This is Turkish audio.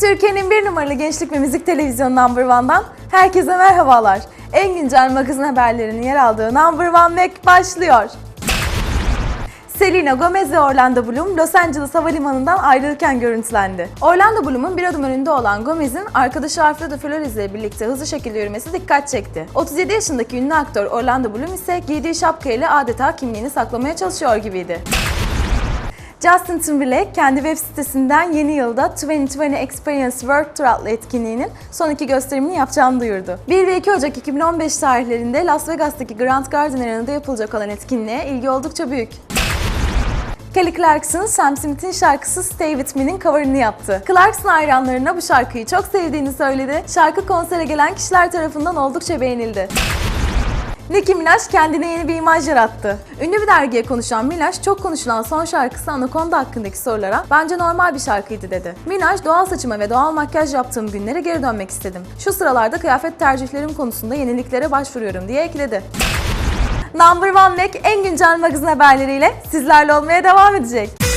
Türkiye'nin bir numaralı gençlik ve müzik televizyonu Number One'dan herkese merhabalar. En güncel magazin haberlerinin yer aldığı Number One Mac başlıyor. Selena Gomez ve Orlando Bloom Los Angeles Havalimanı'ndan ayrılırken görüntülendi. Orlando Bloom'un bir adım önünde olan Gomez'in arkadaşı Alfredo Flores ile birlikte hızlı şekilde yürümesi dikkat çekti. 37 yaşındaki ünlü aktör Orlando Bloom ise giydiği şapka ile adeta kimliğini saklamaya çalışıyor gibiydi. Justin Timberlake kendi web sitesinden yeni yılda 2020 Experience World Tour adlı etkinliğinin son iki gösterimini yapacağını duyurdu. 1 ve 2 Ocak 2015 tarihlerinde Las Vegas'taki Grand Garden Arena'da yapılacak olan etkinliğe ilgi oldukça büyük. Kelly Clarkson, Sam Smith'in şarkısı Stay With Me'nin coverını yaptı. Clarkson hayranlarına bu şarkıyı çok sevdiğini söyledi. Şarkı konsere gelen kişiler tarafından oldukça beğenildi. Nicki Minaj kendine yeni bir imaj yarattı. Ünlü bir dergiye konuşan Minaj, çok konuşulan son şarkısı Anaconda hakkındaki sorulara bence normal bir şarkıydı dedi. Minaj, doğal saçıma ve doğal makyaj yaptığım günlere geri dönmek istedim. Şu sıralarda kıyafet tercihlerim konusunda yeniliklere başvuruyorum diye ekledi. Number One Mac en güncel magazin haberleriyle sizlerle olmaya devam edecek.